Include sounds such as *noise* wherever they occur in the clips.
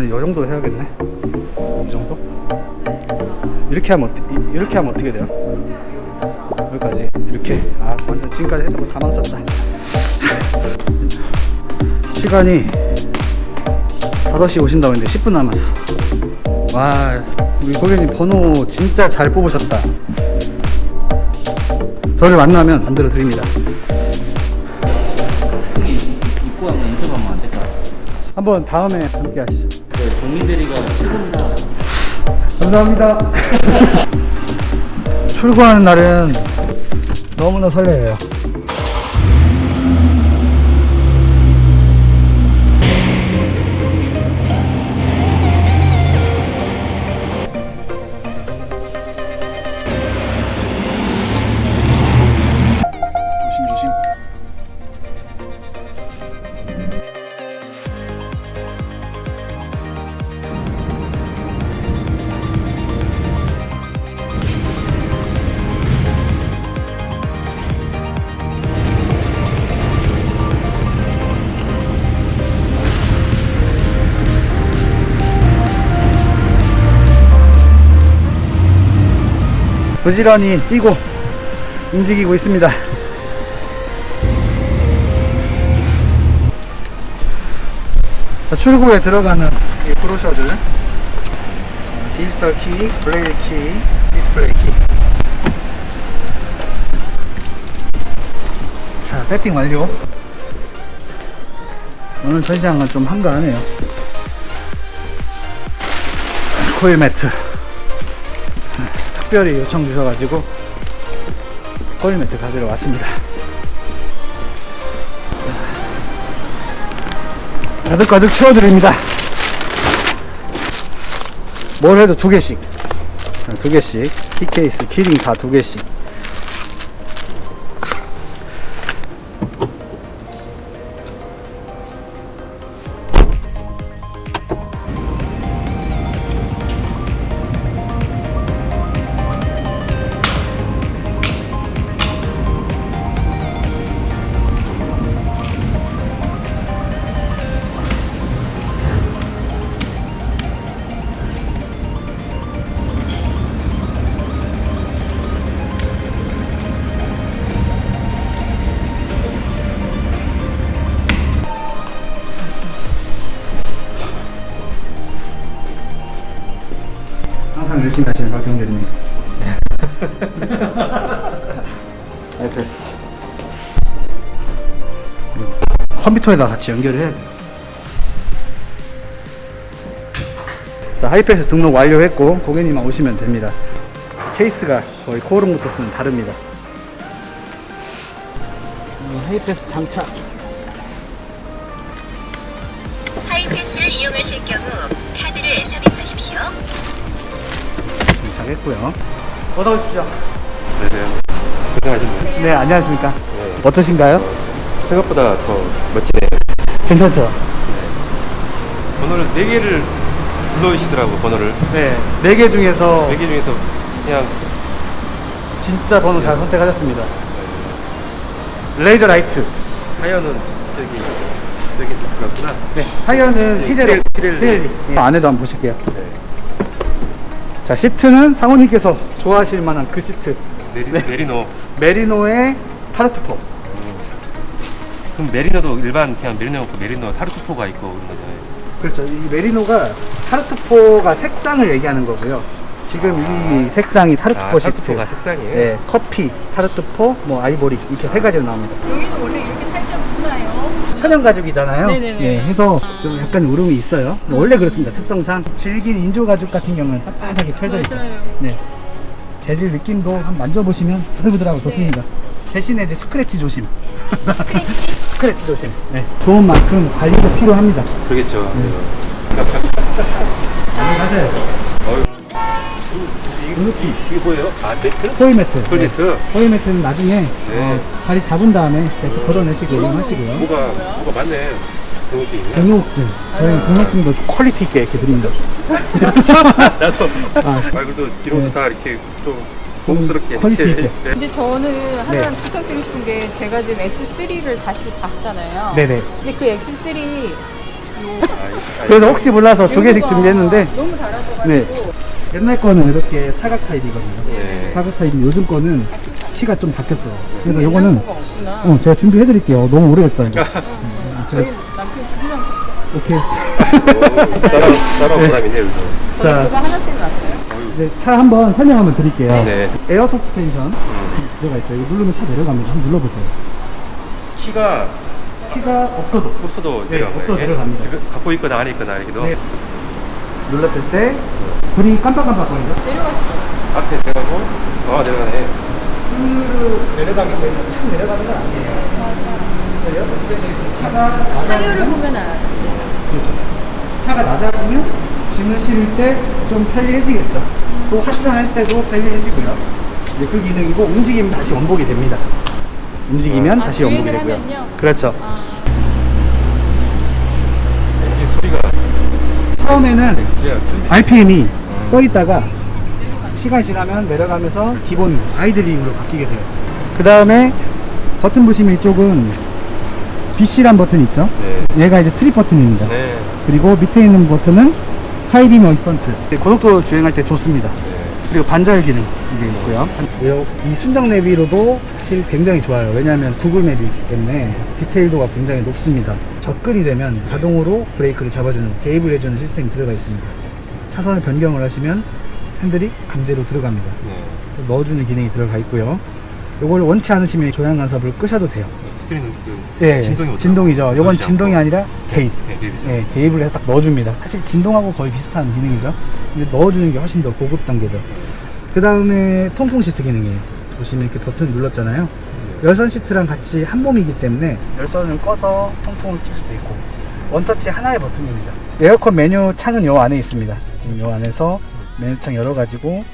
한 이 정도 해야겠네. 이 정도? 이렇게 하면 어떻게 이렇게 하면 어떻게 돼요? 여기까지 이렇게 아 완전 지금까지 했던 거 다 망쳤다. *laughs* 시간이 5시 오신다고 했는데 10분 남았어. 와 우리 고객님 번호 진짜 잘 뽑으셨다. 저를 만나면 만들어 드립니다. 한번 다음에 함께 하시죠. 네, 정민 대리가 최고입니다. 감사합니다. *laughs* 출고하는 날은 너무나 설레요. 부지런히 뛰고 움직이고 있습니다. 자, 출구에 들어가는 이 브로셔들. 디지털 키, 블레이드 키, 디스플레이 키. 자 세팅 완료. 오늘 전시장은 좀 한가하네요. 코일 매트 특별히 요청 주셔가지고 코일 매트 가지러 왔습니다 가득가득 채워드립니다. 뭘 해도 두 개씩. 두 개씩. 키케이스, 키링 다 두 개씩. 열심히 하시는 박경 대리님. 아이패스. 컴퓨터에다 같이 연결을 해야 돼요. 자, 하이패스 등록 완료했고 고객님만 오시면 됩니다. 케이스가 거의 코오롱부터스는 다릅니다. 어, 하이패스 장착. 장착했고요. 어서 오십시오. 네네. 고생하셨네요. 네, 안녕하십니까. 네. 어떠신가요? 생각보다 더 멋지네요. 괜찮죠? 번호를 4개를 불러주시더라고, 번호를. 네, 네 개 중에서 4개 중에서 그냥 진짜 번호 잘 선택하셨습니다. 레이저 라이트. 하연은 저기, 저기 들어갔구나. 네, 하이어는 네, 히제로. 피렐- 피렐리. 예. 안에도 한번 보실게요. 네. 자, 시트는 상호님께서 좋아하실 만한 그 시트. 메리, 네. 메리노. 메리노의 타르트포. 그럼 메리노도 일반 그냥 메리노 없고 메리노 타르투포가 있고 그런 거잖아요. 그렇죠. 이 메리노가 타르트포가 색상을 얘기하는 거고요. 지금 이 색상이 타르트포 아, 시트. 타르트포가 색상이에요? 네, 커피, 타르트포, 뭐 아이보리 이렇게 세 가지로 나옵니다. 여기는 원래 이렇게? 천연 가죽이잖아요. 네네네. 예, 해서 좀 약간 울음이 있어요. 원래 그렇습니다. 특성상 질긴 인조 가죽 같은 경우는 빳빳하게 펴져 있죠. 맞아요. 네. 재질 느낌도 한번 만져보시면 부들부들하고 좋습니다. 대신에 이제 스크래치 조심. 스크래치 *laughs* 조심. 네. 좋은 만큼 관리도 필요합니다. 그러겠죠. 많이 하셔야죠. 어휴. 이렇게 이게 뭐예요? 아, 매트? 포일 매트. 폴 매트? 포일 매트는 나중에 네. 어, 자리 잡은 다음에 매트 걷어내시고 이용하시고요. 뭐가, 뭐가 있네. 등록증. 저희는 등록증도 퀄리티 있게 이렇게 드립니다. *laughs* 나도. 아, 말고도 뒤로도 네. 다 이렇게 좀 고급스럽게. 퀄리티 이렇게. 있게. 네. 근데 저는 하나 네. 부탁드리고 싶은 게 제가 지금 X3를 다시 봤잖아요. 네네. 근데 그 X3 그래서 혹시 몰라서 두 개씩 준비했는데 너무 달아져가지고. 네. 옛날 거는 이렇게 사각 타입이거든요. 네. 사각 타입 요즘 거는 키가 좀 바뀌었어요. 그래서 요거는. 어, 제가 준비해 드릴게요. 너무 오래됐다 이거. 저희 남편 죽으면 오케이. 따라 따라온 사람이네 여기서. 자, 그거 하나 때문에 왔어요? 이제 차 한번 설명 한번 드릴게요. 네. 에어 서스펜션 들어가 있어요. 이거 누르면 차 내려갑니다. 한번 눌러보세요. 키가 키가 없어도 없어도 네, 내려간 없어도 거예요. 내려갑니다. 지금 갖고 있거나 안에 있거나 이렇게도 네. 눌렀을 때 불이 깜빡깜빡거리죠. 내려갔어. 앞에 내려가고 어 내려가네. 스르르 내려가기 때문에 확 내려가는 건 아니에요. 맞아. 그래서 에어 서스펜션이 있으면 차가 타이어를 낮아지면 보면 알아. 그렇죠. 차가 낮아지면 짐을 실을 때 좀 편리해지겠죠. 또 하차할 때도 편리해지고요. 이제 그 기능이고 움직이면 다시 원복이 됩니다. 움직이면 아, 다시 원복이 주행을 되고요. 하면요? 그렇죠. 아, 엔진 소리가 처음에는 RPM이 떠 있다가 시간이 지나면 내려가면서 기본 아이들링으로 바뀌게 돼요. 그 다음에 버튼 보시면 이쪽은 BC란 버튼 있죠? 네. 얘가 이제 트립 버튼입니다. 네. 그리고 밑에 있는 버튼은 하이빔 어시스턴트. 고속도로 주행할 때 좋습니다. 네. 그리고 반절 기능 이게 있고요. 이 순정 내비로도 사실 굉장히 좋아요. 왜냐하면 구글 맵이기 때문에 디테일도가 굉장히 높습니다. 접근이 되면 자동으로 브레이크를 잡아주는 개입을 해주는 시스템이 들어가 있습니다. 차선을 변경을 하시면 핸들이 강제로 들어갑니다. 네. 넣어주는 기능이 들어가 있고요. 이걸 원치 않으시면 조향 간섭을 끄셔도 돼요. 스트리는 그 예, 진동이? 진동이죠. 이건 진동이. 아니라 개입. 네, 개입이죠. 예, 개입을 해서 딱 넣어줍니다. 사실 진동하고 거의 비슷한 기능이죠. 근데 넣어주는 게 훨씬 더 고급 단계죠. 그 다음에 통풍 시트 기능이에요. 보시면 이렇게 버튼 눌렀잖아요. 열선 시트랑 같이 한 몸이기 때문에 열선을 꺼서 통풍을 킬 수도 있고 원터치 하나의 버튼입니다. 에어컨 메뉴 창은 요 안에 있습니다. 지금 요 안에서 메뉴 창 열어가지고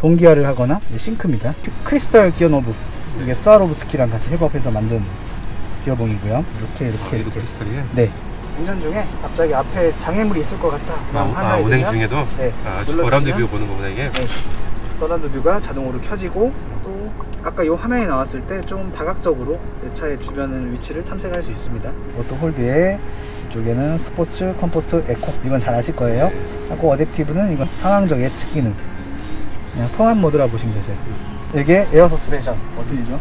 동기화를 하거나 이제 싱크입니다. 크리스탈 기어 노브 이게 스와로브스키랑 같이 협업해서 만든 기어봉이고요. 이렇게 이렇게 얘도 이렇게 크리스탈이에요? 네. 운전 중에 갑자기 앞에 장애물이 있을 것 같다. 아, 라는 아 생각이 운행 중에도 네, 아, 눌러주시면 어라운드 뷰 보는 거구나 이게. 네. 서라운드 뷰가 자동으로 켜지고 또 아까 이 화면에 나왔을 때 좀 다각적으로 내 차의 주변 위치를 탐색할 수 있습니다. 이것도 홀드에 이쪽에는 스포츠, 컴포트, 에코 이건 잘 아실 거예요. 네. 하고 어댑티브는 이건 상황적 예측 기능. 그냥 통합 모드라 보시면 되세요. 이게 에어 서스펜션 버튼이죠.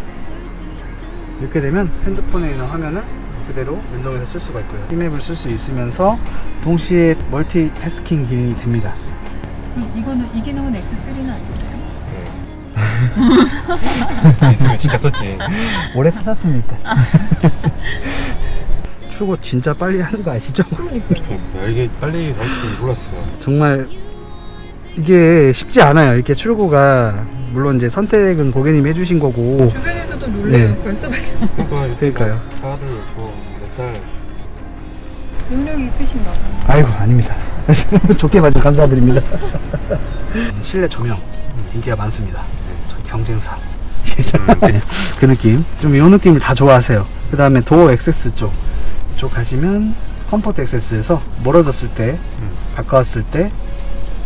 이렇게 되면 핸드폰에 있는 화면을 그대로 연동해서 쓸 수가 있고요. 이맵을 쓸 수 있으면서 동시에 멀티태스킹 기능이 됩니다. 이, 이거는 이 기능은 X3는 아니에요? *laughs* 있으면 진짜 썼지. *laughs* 오래 타셨습니까? 출고 *laughs* 진짜 빨리 하는 거 아시죠? 야, 이게 빨리 할줄 몰랐어요. 정말 이게 쉽지 않아요. 이렇게 출고가 물론 이제 선택은 고객님이 해주신 거고 주변에서도 놀래요. 네. 벌써. 그러니까 그러니까요. 차를 뭐 몇달 능력이 있으신가 봐요. 아이고 아닙니다. *laughs* 좋게 봐줘 감사드립니다. *laughs* 실내 조명 인기가 많습니다. 저 경쟁사 *laughs* 그 느낌 좀 이 느낌을 다 좋아하세요. 그 다음에 도어 액세스 쪽 이쪽 가시면 컴포트 액세스에서 멀어졌을 때 음. 가까웠을 때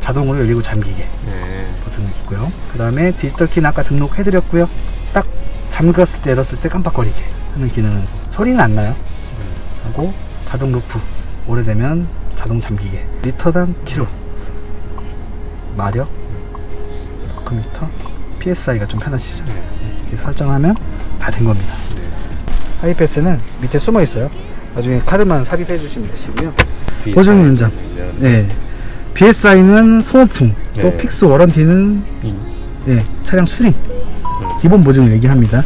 자동으로 열리고 잠기게 네. 버튼이 있고요. 그 다음에 디지털 키는 아까 등록해드렸고요. 딱 잠갔을 때 열었을 때 깜빡거리게 하는 기능은 소리는 안 나요. 하고 자동 루프 오래되면 자동 잠기게 리터당 킬로 마력 버크미터 PSI가 좀 편하시죠. 네. 이렇게 설정하면 다 된 겁니다. 네. 하이패스는 밑에 숨어 있어요. 나중에 카드만 삽입해 주시면 되시고요. 비- 보증 운전. 네. BSI는 소모품, 또 네. 픽스 워런티는 음. 네, 차량 수리. 기본 보증을 얘기합니다.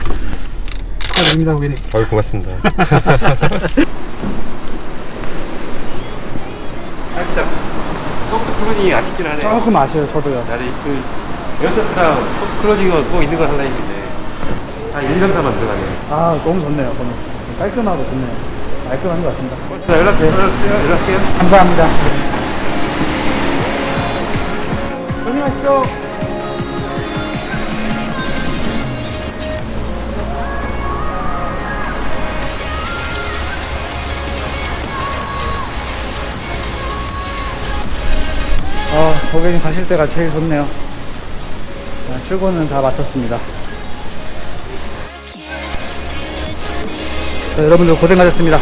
축하드립니다, 고객님. 아유 고맙습니다. *laughs* 살짝 소프트 클로징이 아쉽긴 하네요. 조금 아쉬워요, 저도요. 나는 그 에어서스랑 소프트 클로징은 꼭 있는 거 하려 했는데 한 1, 2, 3, 4만 들어가네요. 아, 너무 좋네요, 저는. 깔끔하고 좋네요. 깔끔한 것 같습니다. 자, 연락, 연락 주세요. 연락해요. 감사합니다. 안녕하십시오. 아, 고객님 가실 때가 제일 좋네요. 자, 출고는 다 마쳤습니다. 자, 여러분들 고생 하셨습니다.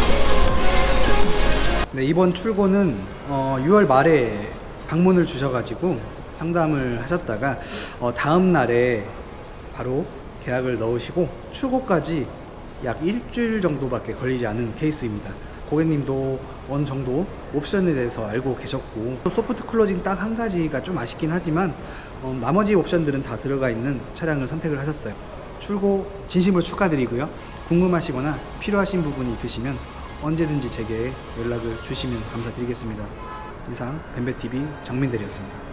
네, 이번 출고는 어, 6월 말에 방문을 주셔가지고 상담을 하셨다가 어, 다음 날에 바로 계약을 넣으시고 출고까지 약 일주일 정도밖에 걸리지 않은 케이스입니다. 고객님도 어느 정도 옵션에 대해서 알고 계셨고 소프트 클로징 딱 한 가지가 좀 아쉽긴 하지만 어, 나머지 옵션들은 다 들어가 있는 차량을 선택을 하셨어요. 출고 진심으로 축하드리고요. 궁금하시거나 필요하신 부분이 있으시면 언제든지 제게 연락을 주시면 감사드리겠습니다. 이상 뱀배TV 장민대리였습니다.